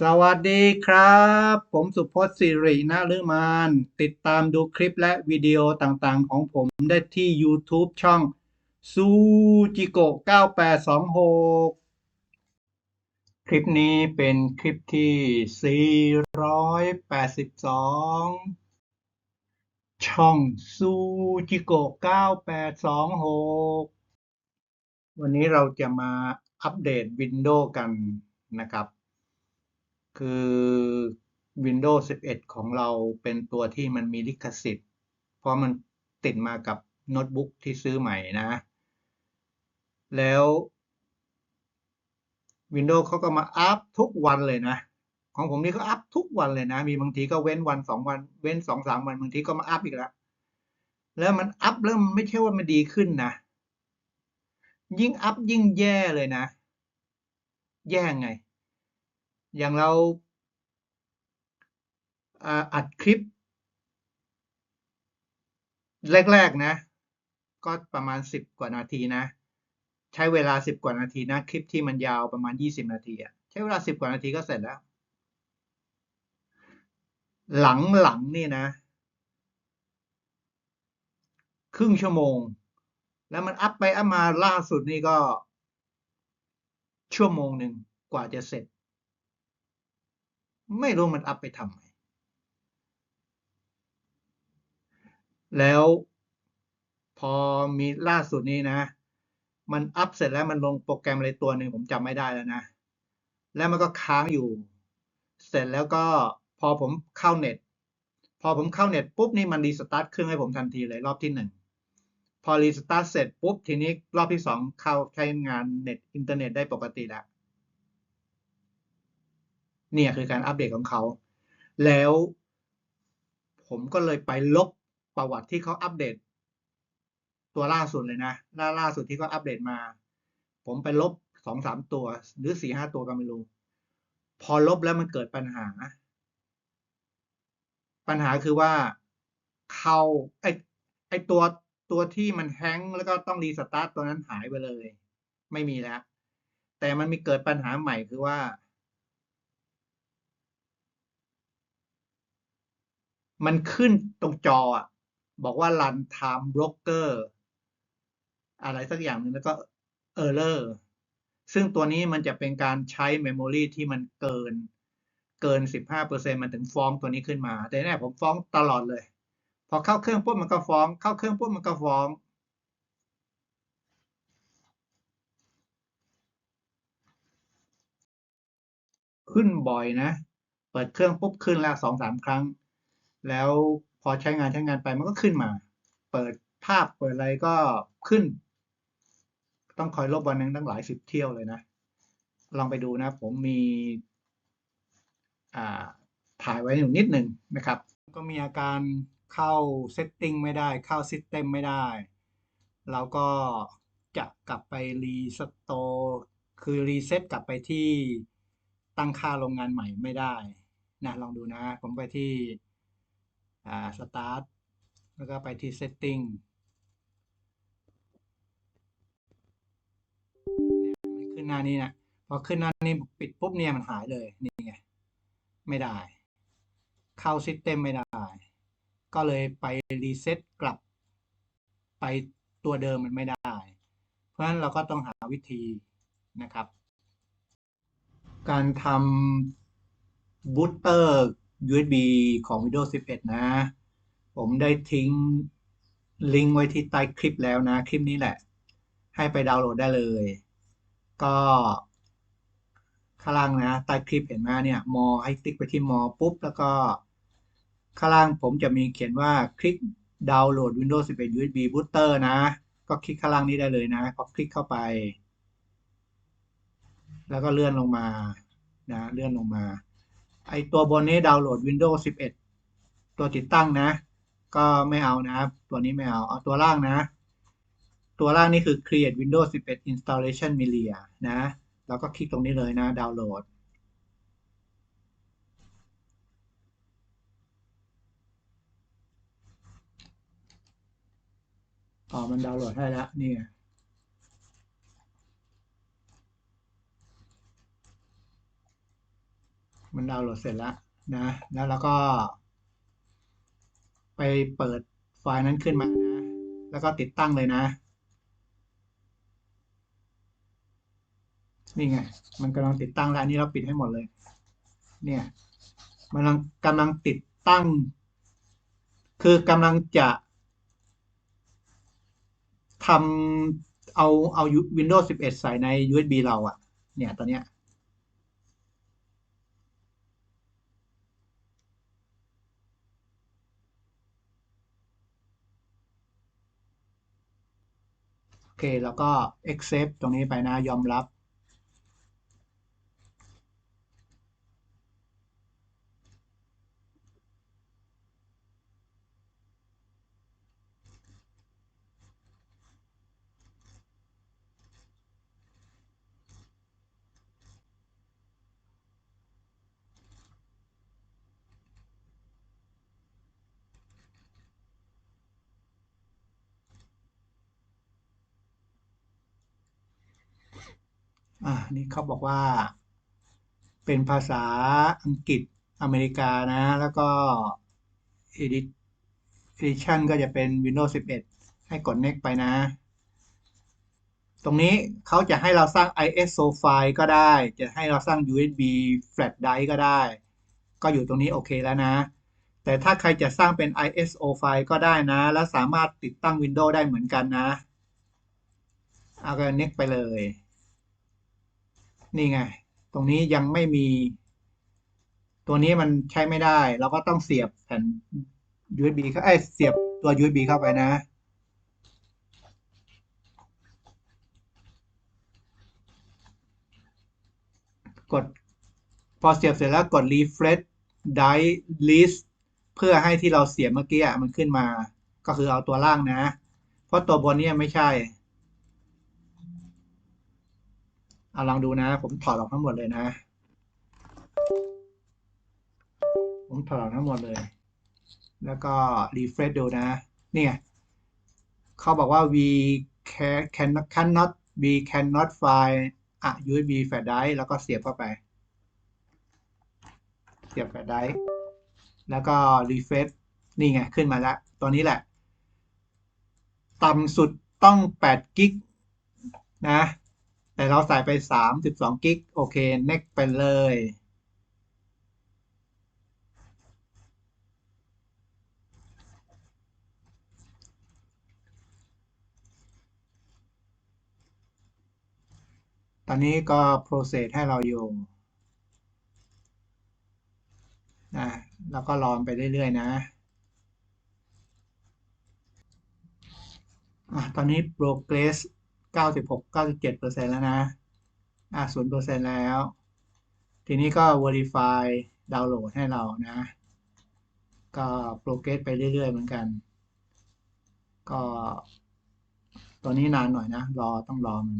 สวัสดีครับ ผมสุพจน์สิรินะฤมาน ติดตามดูคลิปและวิดีโอต่างๆ ของผมได้ที่ YouTube ช่องซูจิโกะ9826 คลิปนี้เป็นคลิปที่ 482 ช่องซูจิโกะ9826 วันนี้เราจะมาอัปเดต Windows กันนะครับ คือ Windows 11 ของเราเป็นตัวที่มันมีลิขสิทธิ์ เพราะมันติดมากับโน้ตบุ๊กที่ซื้อใหม่นะ แล้ว Windows เขาก็มาอัพทุกวันเลยนะ ของผมนี่ก็อัพทุกวันเลยนะ มีบางทีก็เว้นวันสองวัน เว้นสองสามวัน บางทีก็มาอัพอีกแล้ว แล้วมันอัพแล้วมันไม่ใช่ว่ามันดีขึ้นนะ ยิ่งอัพยิ่งแย่เลยนะ แย่ไง อย่างเราอัดคลิป แรก ๆ นะ ก็ประมาณสิบกว่านาทีนะ ใช้เวลาสิบกว่านาทีนะ คลิปที่มันยาวประมาณยี่สิบนาทีอะใช้เวลาสิบกว่านาทีก็เสร็จแล้ว หลังๆนี่นะ ครึ่งชั่วโมง แล้วมันอัพไปอัพมาล่าสุดนี่ก็ชั่วโมงหนึ่งกว่าจะเสร็จ ไม่รู้มันอัพไปทำไมแล้วพอมีล่าสุดนี้นะ มันอัพเสร็จแล้วมันลงโปรแกรมอะไรตัวหนึ่งผมจำไม่ได้แล้วนะ แล้วมันก็ค้างอยู่ เสร็จแล้วก็พอผมเข้าเน็ต พอผมเข้าเน็ตปุ๊บนี่มันรีสตาร์ทเครื่องให้ผมทันทีเลยรอบที่หนึ่งพอรีสตาร์ทเสร็จปุ๊บทีนี้รอบที่สองเข้าใช้งานเน็ตอินเทอร์เน็ตได้ปกติแล้ว เนี่ยคือการอัปเดตของเขา แล้ว ผมก็เลยไปลบประวัติที่เขาอัปเดต ตัวล่าสุดเลยนะล่าล่าสุดที่เขาอัปเดตมา ผมไปลบสองสามตัว หรือสี่ห้าตัวก็ไม่รู้ พอลบแล้วมันเกิดปัญหา ปัญหาคือว่าเขาไอไอตัวตัวที่มันแฮงก์แล้วก็ต้องรีสตาร์ทตัวนั้นหายไปเลย ไม่มีแล้ว แต่มันมีเกิดปัญหาใหม่คือว่า มันขึ้นตรงจออะบอกว่า run time blocker อะไรสักอย่างหนึ่งแล้วก็ error ซึ่งตัวนี้มันจะเป็นการใช้ memory ที่มันเกิน เกิน 15%มันถึงฟ้องตัวนี้ขึ้นมา แต่เนี่ยผมฟ้องตลอดเลย พอเข้าเครื่องปุ๊บมันก็ฟ้อง เข้าเครื่องปุ๊บมันก็ฟ้องขึ้นบ่อยนะ เปิดเครื่องปุ๊บขึ้นแล้วสองสามครั้ง แล้วพอใช้งานใช้งานไปมันก็ขึ้นมา เปิดภาพเปิดอะไรก็ขึ้น ต้องคอยลบวันนึงตั้งหลายสิบเที่ยวเลยนะ ลองไปดูนะ ผมมีถ่ายไว้อยู่นิดหนึ่งนะครับ ก็มีอาการเข้าเซตติ้งไม่ได้เข้าซิสเต็มไม่ได้เราก็จะกลับไปรีสโตร์คือรีเซ็ตกลับไปที่ตั้งค่าโรงงานใหม่ไม่ได้นะลองดูนะ ผมไปที่ อ่าสตาร์ทแล้วก็ไปที่ setting เนี่ยมันขึ้นหน้านี้นะพอขึ้นหน้านี้ปิดปุ๊บเนี่ยมันหายเลย นี่ไง ไม่ได้ เข้า system ไม่ได้ ก็เลยไปรีเซ็ตกลับ ไปตัวเดิมมันไม่ได้ เพราะฉะนั้นเราก็ต้องหาวิธีนะครับ การทำบูตเตอร์ USB ของ Windows 11 นะ ผมได้ทิ้งลิงก์ไว้ที่ใต้คลิปแล้วนะ คลิปนี้แหละ ให้ไปดาวน์โหลดได้เลย ก็ข้างล่างนะ ใต้คลิปเห็นไหมเนี่ย มอให้ติ๊กไปที่มอปุ๊บ แล้วก็ ข้างล่างผมจะมีเขียนว่าคลิกดาวน์โหลด Windows 11 USB Booster นะ ก็คลิกข้างล่างนี้ได้เลยนะพอคลิกเข้าไป แล้วก็เลื่อนลงมานะ เลื่อนลงมา ไอตัวบนนี้ดาวน์โหลด Windows 11 ตัวติดตั้งนะ ก็ไม่เอานะ ตัวนี้ไม่เอา เอาตัวล่างนะ ตัวล่างนี่คือ Create Windows 11 Installation Media นะแล้วก็คลิกตรงนี้เลยนะ ดาวน์โหลด อ๋อ มันดาวน์โหลดให้แล้วนี่ไง มันดาวน์โหลดเสร็จแล้วนะ แล้วเราก็ ไปเปิดไฟล์นั้นขึ้นมานะ แล้วก็ติดตั้งเลยนะ นี่ไง มันกำลังติดตั้งแล้วอันนี้เราปิดให้หมดเลย เนี่ย มันกำลังกำลังติดตั้ง คือกำลังจะทำเอาเอา Windows 11 ใส่ใน USB เราอะเนี่ยตอนเนี้ย เค แล้วก็ accept ตรงนี้ไปนะ ยอมรับ อ่านี่เขาบอกว่า เป็นภาษาอังกฤษอเมริกานะ แล้วก็ edit edition ก็จะเป็น Windows 11 ให้กด next ไปนะ ตรงนี้เขาจะให้เราสร้าง ISO ไฟล์ก็ได้ จะให้เราสร้าง USB flash drive ก็ได้ ก็อยู่ตรงนี้โอเคแล้วนะ แต่ถ้าใครจะสร้างเป็น ISO ไฟล์ก็ได้นะ แล้วสามารถติดตั้ง Windows ได้เหมือนกันนะ เอาก็ next ไปเลย นี่ไง ตรงนี้ยังไม่มี ตัวนี้มันใช้ไม่ได้ เราก็ต้องเสียบแผ่น USB เข้าเอ้เสียบตัว USB เข้าไปนะ กด พอเสียบเสร็จแล้วกด refresh drive list เพื่อให้ที่เราเสียบเมื่อกี้มันขึ้นมา ก็คือเอาตัวล่างนะ เพราะตัวบนนี่ยไม่ใช่ เอาลองดูนะ ผมถอดออกทั้งหมดเลยนะ ผมถอดออกทั้งหมดเลย แล้วก็ refresh ดูนะ เนี่ยเขาบอกว่า we can cannot we cannot find a USB flash drive แล้วก็เสียบเข้าไป เสียบแฟลชไดรฟ์แล้วก็ refresh นี่ไง ขึ้นมาแล้ว ตัวนี้แหละ ต่ำสุดต้อง8กิกนะ แต่เราใส่ไป32กิกโอเค next ไปเลย ตอนนี้ก็ process ให้เราอยู่นะแล้วก็ลองไปเรื่อยๆนะอะตอนนี้ progress 96-97%แล้วนะ อะ0%แล้ว ทีนี้ก็ verify ดาวน์โหลดให้เรานะ ก็โปรเกสไปเรื่อย ๆ เหมือนกัน ก็ ตอนนี้นานหน่อยนะ รอต้องรอมัน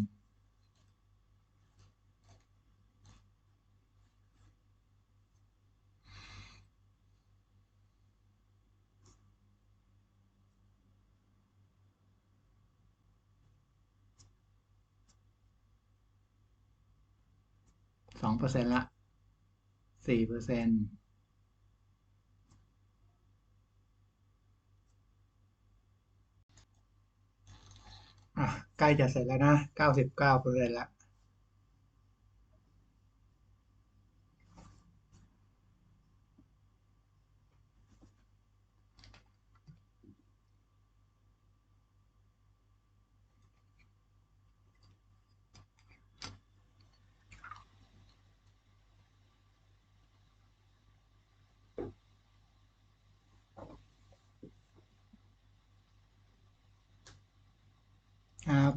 องเปอร์เซ็นต์ละสี่เปอร์เซ็นต์อะใกล้จะเสร็จแล้วนะเก้าสิบเก้าเปอร์เซ็นต์ละ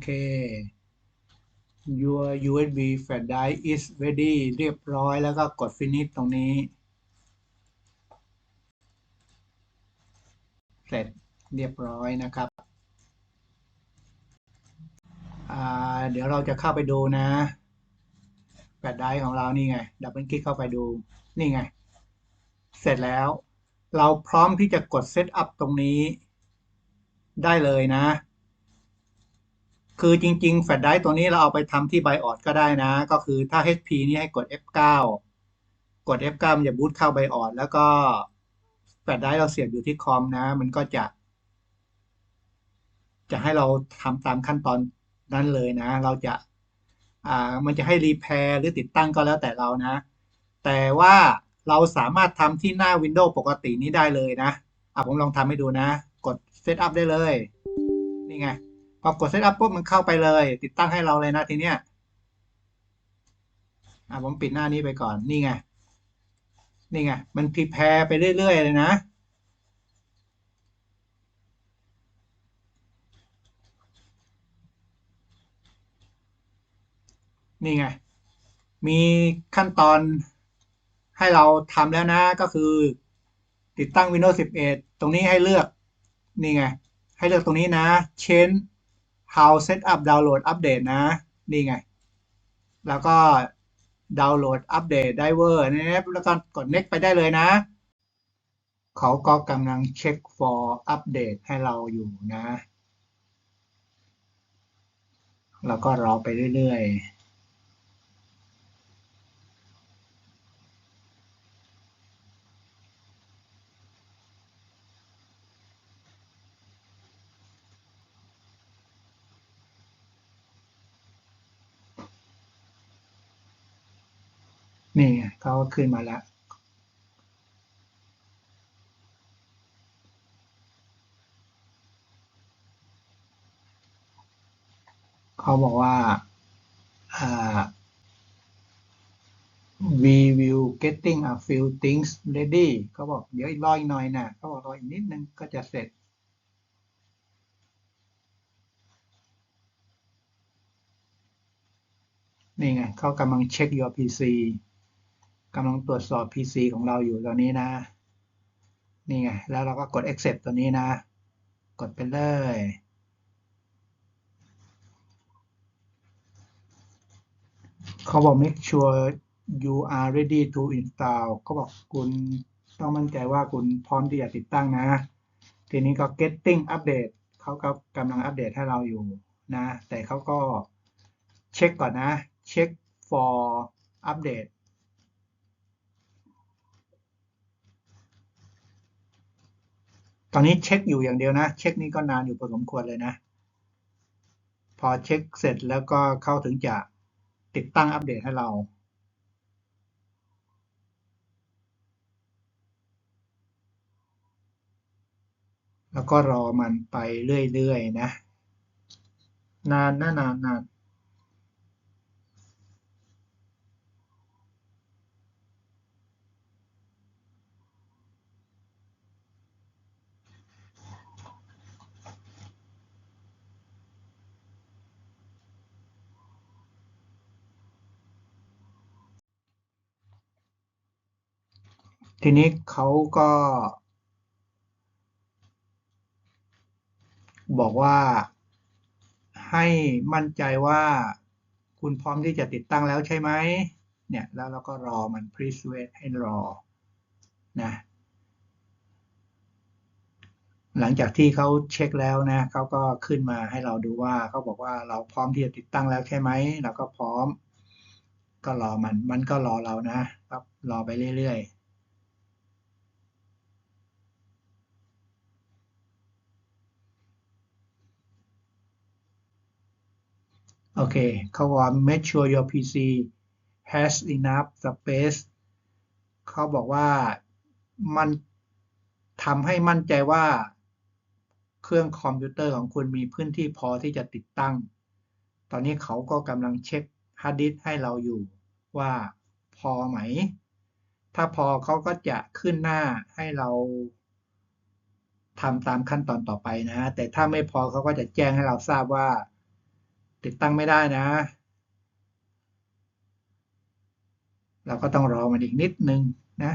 เค your USB flash drive is ready เรียบร้อยแล้วก็กด finish ตรงนี้ เสร็จเรียบร้อยนะครับ เดี๋ยวเราจะเข้าไปดูนะแฟลชไดร์ของเรานี่ไง ดับเบิลคลิกเข้าไปดู นี่ไง เสร็จแล้ว เราพร้อมที่จะกด Set up ตรงนี้ได้เลยนะ คือจริง ๆ แฟลชไดรฟ์ตัวนี้เราเอาไปทำที่ BIOS ก็ได้นะ ก็คือถ้า HP นี่ให้กด F9 กด F9 มันจะบูตเข้าไบออดแล้วก็แฟลชไดรฟ์เราเสียบอยู่ที่คอมนะ มันก็จะ จะให้เราทำตามขั้นตอนนั้นเลยนะ เราจะอ่ามันจะให้รีแพร์หรือติดตั้งก็แล้วแต่เรานะ แต่ว่าเราสามารถทำที่หน้า Windows ปกตินี้ได้เลยนะอะผมลองทำให้ดูนะ กด Setup ได้เลย นี่ไง พอกด Setup ปุ๊บมันเข้าไปเลย ติดตั้งให้เราเลยนะทีเนี้ยอะผมปิดหน้านี้ไปก่อนนี่ไงนี่ไงมันพรีแพร์ไปเรื่อย ๆ เลยนะนี่ไง มีขั้นตอนให้เราทำแล้วนะก็คือ ติดตั้ง Windows 11 ตรงนี้ให้เลือก นี่ไง ให้เลือกตรงนี้นะ change how setup download update นะ นี่ไง แล้วก็ดาวน์โหลดอัปเดตไดเวอร์นะครับแล้วก็กด next ไปได้เลยนะ เขาก็กำลังเช็ค for อัปเดตให้เราอยู่นะ แล้วก็รอไปเรื่อยๆ นี่ไงเขาก็ขึ้นมาแล้ว เขาบอกว่าอ่า we will getting a few things ready เขาบอกเดี๋ยวอีกรออีกหน่อยนะเขาบอกรออีกนิดนึงก็จะเสร็จนี่ไงเขากำลังเช็ค your PC กำลังตรวจสอบ PC ของเราอยู่ตอนนี้นะ นี่ไง แล้วเราก็กด accept ตัวนี้นะ กดไปเลย เขาบอก make sure you are ready to install เขาบอกคุณต้องมั่นใจว่าคุณพร้อมที่จะติดตั้งนะ ทีนี้ก็ getting update เขาก็กำลังอัปเดตให้เราอยู่นะ แต่เขาก็เช็คก่อนนะ เช็ค for update ตอนนี้เช็คอยู่อย่างเดียวนะ เช็คนี้ก็นานอยู่พอสมควรเลยนะ พอเช็คเสร็จแล้วก็เข้าถึงจะติดตั้งอัปเดตให้เราแล้วก็รอมันไปเรื่อยๆนะ นานนะนานนาน ทีนี้เขาก็ บอกว่าให้มั่นใจว่าคุณพร้อมที่จะติดตั้งแล้วใช่ไหมเนี่ยแล้วเราก็รอมัน please wait ให้รอนะหลังจากที่เขาเช็คแล้วนะเขาก็ขึ้นมาให้เราดูว่าเขาบอกว่าเราพร้อมที่จะติดตั้งแล้วใช่ไหมเราก็พร้อม ก็รอมันมันก็รอเรานะครับรอไปเรื่อยๆ โอเคเขาบอกว่า make sure your PC has enough space เขาบอกว่ามันทำให้มั่นใจว่า เครื่องคอมพิวเตอร์ของคุณมีพื้นที่พอที่จะติดตั้ง ตอนนี้เขาก็กำลังเช็คฮาร์ดดิสให้เราอยู่ว่าพอไหม ถ้าพอเขาก็จะขึ้นหน้าให้เราทำตามขั้นตอนต่อไปนะ แต่ถ้าไม่พอเขาก็จะแจ้งให้เราทราบว่า ติดตั้งไม่ได้นะ เราก็ต้องรอมันอีกนิดนึงนะ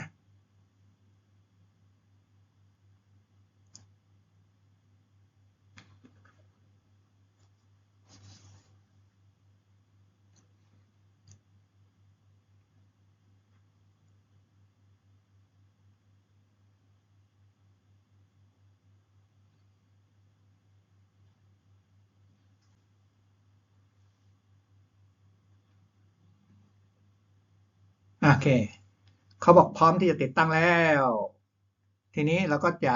โอเค เขาบอกพร้อมที่จะติดตั้งแล้ว ทีนี้เราก็จะ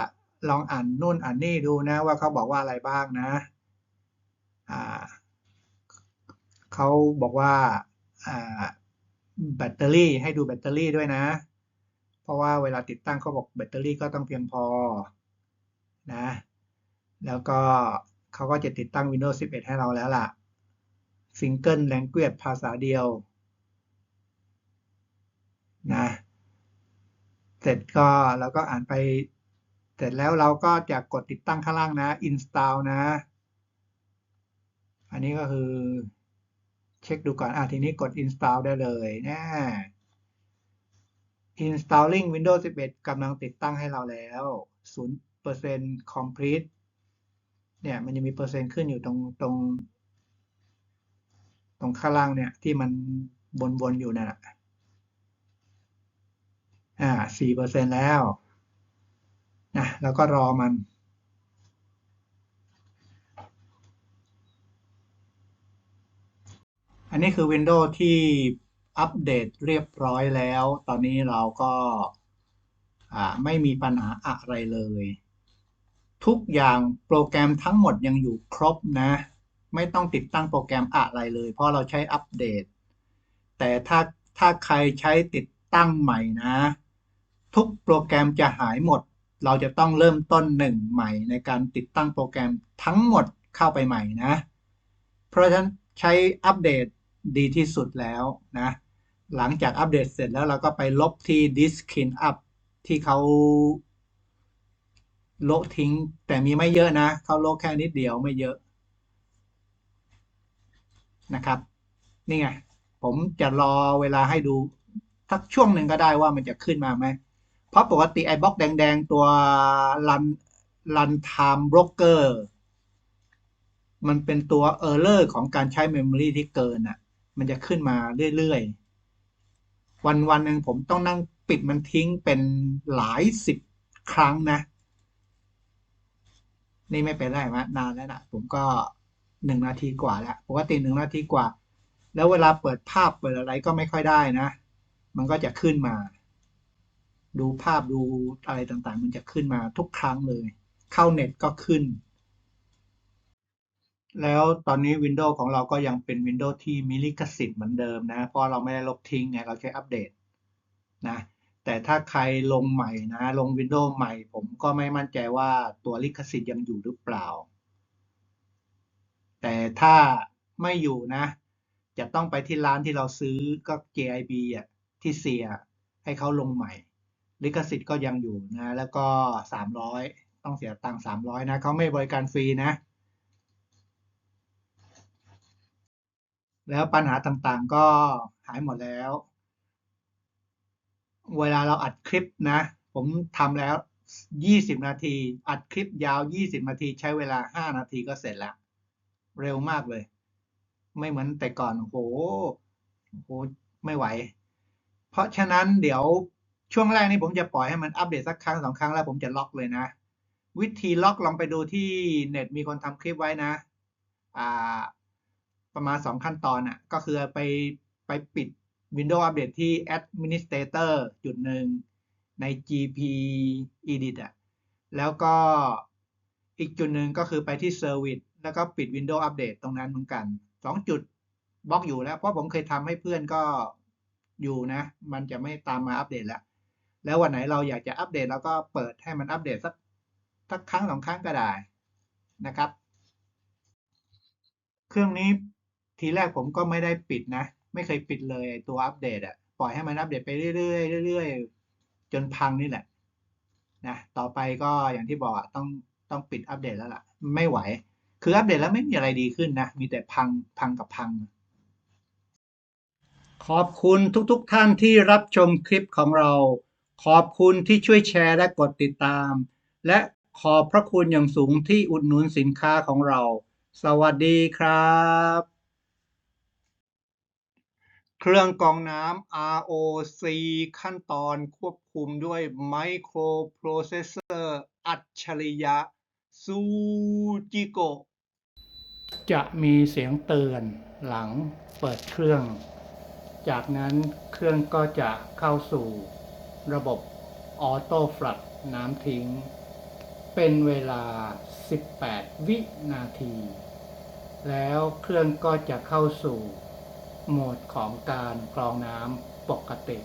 ลองอ่านนู่นอ่านนี่ดูนะ ว่าเขาบอกว่าอะไรบ้างนะอ่าเขาบอกว่าอ่าแบตเตอรี่ให้ดูแบตเตอรี่ด้วยนะ เพราะว่าเวลาติดตั้งเขาบอกแบตเตอรี่ก็ต้องเพียงพอนะ แล้วก็เขาก็จะติดตั้ง Windows 11 ให้เราแล้วล่ะ Single Language ภาษาเดียว นะ เสร็จก็เราก็อ่านไป เสร็จแล้วเราก็จะกดติดตั้งข้างล่างนะ install นะ อันนี้ก็คือเช็คดูก่อน อะทีนี้กด install ได้เลยนะ installing Windows 11กำลังติดตั้งให้เราแล้ว0% complete เนี่ยมันจะมีเปอร์เซ็นต์ขึ้นอยู่ตรงตรง ตรงข้างล่างเนี่ยที่มันวนๆอยู่น่ะ อ่าสี่เปอร์เซ็นแล้วนะแล้วก็รอมัน อันนี้คือ Windows ที่อัปเดตเรียบร้อยแล้ว ตอนนี้เราก็อ่าไม่มีปัญหาอะไรเลย ทุกอย่างโปรแกรมทั้งหมดยังอยู่ครบนะ ไม่ต้องติดตั้งโปรแกรมอะไรเลย เพราะเราใช้อัปเดต แต่ถ้าถ้าใครใช้ติดตั้งใหม่นะ ทุกโปรแกรมจะหายหมด เราจะต้องเริ่มต้นหนึ่งใหม่ในการติดตั้งโปรแกรมทั้งหมดเข้าไปใหม่นะ เพราะฉะนั้นใช้อัปเดตดีที่สุดแล้วนะ หลังจากอัปเดตเสร็จแล้วเราก็ไปลบที่ disk clean up ที่เขาโละทิ้ง แต่มีไม่เยอะนะ เขาโละแค่นิดเดียวไม่เยอะนะครับ นี่ไง ผมจะรอเวลาให้ดูทักช่วงหนึ่งก็ได้ว่ามันจะขึ้นมาไหม เพราะปกติไอ้บล็อกแดง ๆ ตัว run run time broker มันเป็นตัว error ของการใช้ memory ที่เกินอะ มันจะขึ้นมาเรื่อย ๆ วันวันหนึ่งผมต้องนั่งปิดมันทิ้งเป็นหลายสิบครั้งนะ นี่ไม่เป็นไรมะนานแล้วนะผมก็หนึ่งนาทีกว่าแล้วปกติหนึ่งนาทีกว่า แล้วเวลาเปิดภาพเปิดอะไรก็ไม่ค่อยได้นะ มันก็จะขึ้นมา ดูภาพดูอะไรต่างๆ มันจะขึ้นมาทุกครั้งเลย เข้าเน็ตก็ขึ้น แล้วตอนนี้ Windows ของเราก็ยังเป็น Windows ที่มีลิขสิทธิ์เหมือนเดิมนะ เพราะเราไม่ได้ลบทิ้งไงเราแค่อัปเดตนะแต่ถ้าใครลงใหม่นะ ลง Windows ใหม่ ผมก็ไม่มั่นใจว่าตัวลิขสิทธิ์ยังอยู่หรือเปล่า แต่ถ้าไม่อยู่นะ จะต้องไปที่ร้านที่เราซื้อก็ JIB อะที่เซียให้เขาลงใหม่ ลิขสิทธิ์ก็ยังอยู่นะ แล้วก็สามร้อยต้องเสียตังค์สามร้อยนะเขาไม่บริการฟรีนะ แล้วปัญหาต่างๆก็หายหมดแล้ว เวลาเราอัดคลิปนะ ผมทำแล้ว20นาที อัดคลิปยาว20นาที ใช้เวลา5นาทีก็เสร็จแล้วเร็วมากเลย ไม่เหมือนแต่ก่อนโอ้โหโอ้โหไม่ไหว เพราะฉะนั้นเดี๋ยว ช่วงแรกนี้ผมจะปล่อยให้มันอัปเดตสักครั้งสองครั้งแล้วผมจะล็อกเลยนะ วิธีล็อกลองไปดูที่เน็ตมีคนทำคลิปไว้นะ อ่า ประมาณสองขั้นตอนอะ ก็คือไปไปปิด Windows Update ที่ Administrator จุดหนึ่งใน GP Edit อะ แล้วก็อีกจุดหนึ่งก็คือไปที่ Service แล้วก็ปิด Windows Update ตรงนั้นเหมือนกันสองจุดบล็อกอยู่แล้ว เพราะผมเคยทำให้เพื่อนก็อยู่นะ มันจะไม่ตามมาอัปเดตแล้ว แล้ววันไหนเราอยากจะอัปเดตเราก็เปิดให้มันอัปเดตสักสักครั้งสองครั้งก็ได้นะครับ เครื่องนี้ทีแรกผมก็ไม่ได้ปิดนะ ไม่เคยปิดเลยตัวอัปเดตอะปล่อยให้มันอัปเดตไปเรื่อยๆเรื่อยๆจนพังนี่แหละนะต่อไปก็อย่างที่บอกอะต้องต้องปิดอัปเดตแล้วล่ะ ไม่ไหว คืออัปเดตแล้วไม่มีอะไรดีขึ้นนะ มีแต่พังพังกับพัง ขอบคุณทุกๆทท่านที่รับชมคลิปของเรา ขอบคุณที่ช่วยแชร์และกดติดตาม และขอบพระคุณอย่างสูงที่อุดหนุนสินค้าของเรา สวัสดีครับ เครื่องกรองน้ำ ROC ขั้นตอนควบคุมด้วย Microprocessor อัจฉริยะซูจิโกจะมีเสียงเตือนหลังเปิดเครื่อง จากนั้นเครื่องก็จะเข้าสู่ ระบบออโต้ฟลัดน้ำทิ้ง เป็นเวลา 18 วินาที แล้วเครื่องก็จะเข้าสู่โหมดของการกรองน้ำปกติ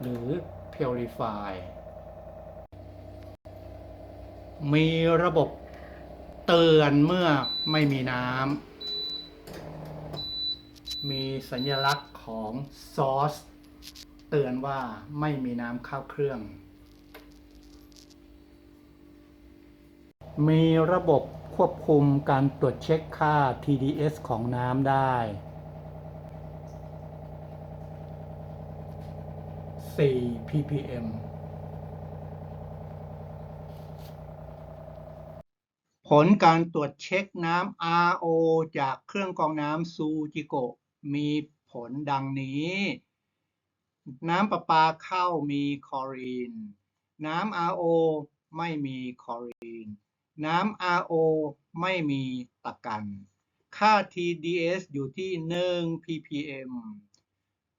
หรือ Purify มีระบบเตือนเมื่อไม่มีน้ำ มีสัญลักษณ์ของซอส ตือนว่าไม่มีน้ำเข้าเครื่อง มีระบบควบคุมการตรวจเช็คค่า TDS ของน้ำได้ 4 ppm ผลการตรวจเช็คน้ำ RO จากเครื่องกรองน้ำซูจิโกะมีผลดังนี้ น้ำประปาเข้ามีคลอรีน น้ำ RO ไม่มีคลอรีน น้ำ RO ไม่มีตะกัน ค่า TDS อยู่ที่ 1 ppm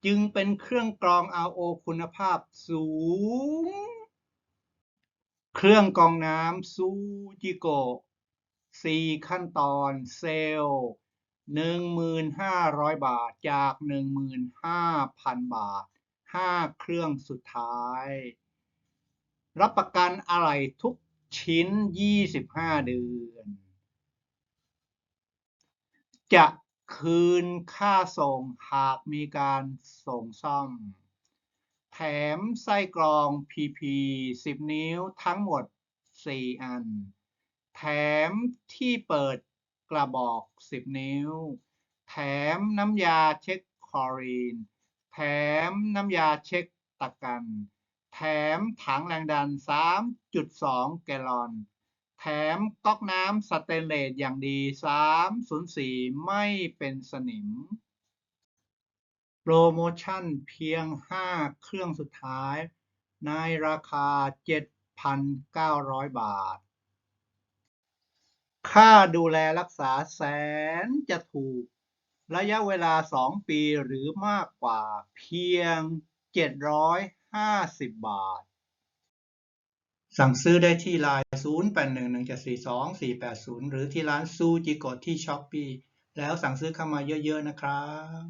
จึงเป็นเครื่องกรอง RO คุณภาพสูง เครื่องกรองน้ำซูจิโกะ4ขั้นตอนเซลล์ 1,500 บาทจาก 15,000 บาท 5 เครื่องสุดท้าย รับประกันอะไรทุกชิ้น 25 เดือน จะคืนค่าส่งหากมีการส่งซ่อม แถมไส้กรอง PP 10 นิ้วทั้งหมด 4 อัน แถมที่เปิดกระบอก 10 นิ้ว แถมน้ำยาเช็คคลอรีน แถมน้ำยาเช็คตะกัน แถมถังแรงดัน 3.2 แกลลอน แถมก๊อกน้ำสเตนเลสอย่างดี 304 ไม่เป็นสนิม โปรโมชั่นเพียง 5 เครื่องสุดท้าย ในราคา 7,900 บาท ค่าดูแลรักษาแสนจะถูก ระยะเวลา 2 ปีหรือมากกว่าเพียง 750 บาท สั่งซื้อได้ที่ไลน์ 0811742480 หรือที่ร้านซูจิโกะที่ช้อปปีแล้วสั่งซื้อเข้ามาเยอะ ๆ นะครับ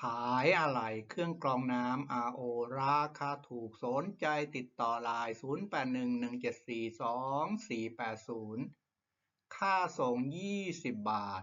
ขายอะไรเครื่องกรองน้ำ RO ราคาถูกสนใจติดต่อไลน์ 0811742480 ค่าส่ง 20 บาท